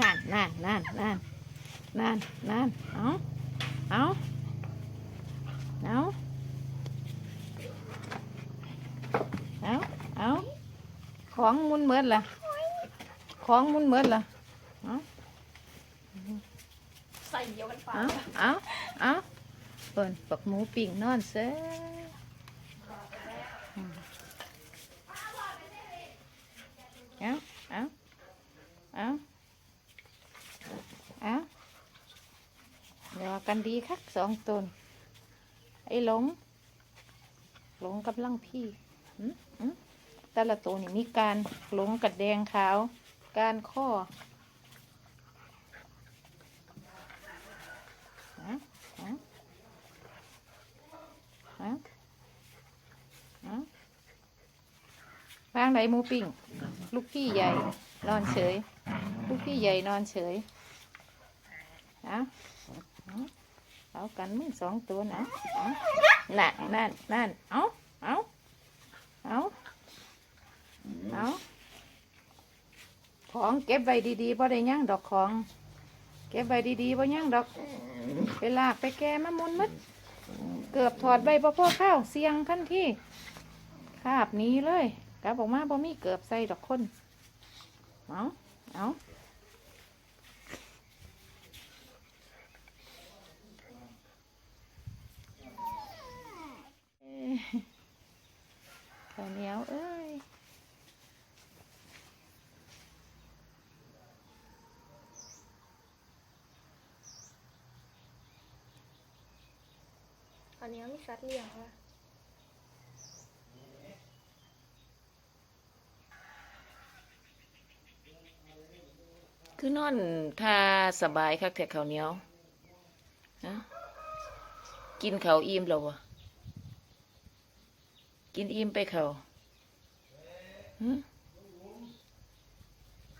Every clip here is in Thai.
นั่นนั่นนั่นนั่นนั่นเอาเอาเอาเอาเอาของมุนเหมือนล่ะ ของมุนเหมือนล่ะเอาใส่เดียวกันฟ้าเอาเอาเอาเปิ่นปักหมูปิ่งนอนเซ่เอาเอาเอาเอาเดี๋ยว กันดีคักสองตน ไอ้หลง หลงกำลังพี่หืมหืมแต่ละตัวนี่มีการหลงกัดแดงขาว การข้ออาเอาเอาเอาวางไหนมูปิ้งลูกพี่ใหญ่ นอนเฉย ลูกพี่ใหญ่นอนเฉยเอา เอาเอากันมึงสองตัวนะเอานั่นนั่นนั่นเอาเอาเอาเอาของเก็บไว้ดีๆพอได้ย่างดอกของ เก็บไว้ดีๆพอย่างดอกไปลากไปแกมามุนมัดเกือบถอดใบพอพ่อข้าวเสียงขั้นที่คาบหนี้เลยกลับออกมาบ่มีเกือบใส่ดอกคนเอาเอาเอ้ย ข้าวเหนียวเอ้ยตอนนี้มีสัตว์เลี้ยงวะคือนอนทาสบายคักแต่ข้าวเหนียวฮะกินข้าวอิ่มแล้ววะ กินอิ่มไปข้าวฮะ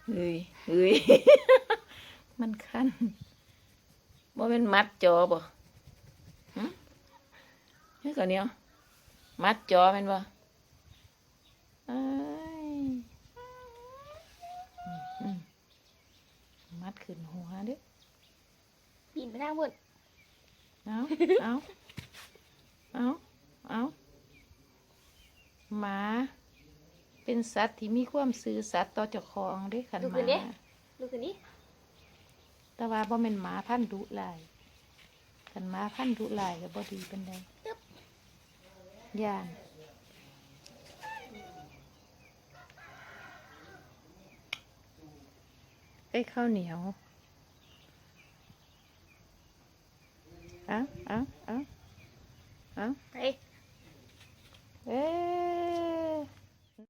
เฮ้ยเฮ้ยมันคันบ่เป็นมัดจอบ่ฮะเฮ้ยข้าวเหนียวมัดจอแม่นบ่เอ้ยอืมมัดขึ้นหัวเด้อปีนไปทางบนเอาเอาเอาเอา หมา เป็นสัตว์ที่มีความซื่อสัตย์ต่อเจ้าของเด้ขันหมาดูคืนนี้แต่ว่าบ่แม่นหมาพันธุ์ดุหลายขันหมาพันธุ์ดุหลายก็บ่ดีปานใดย่านไอ้ยข้าวเหนียวเอาเอาเอา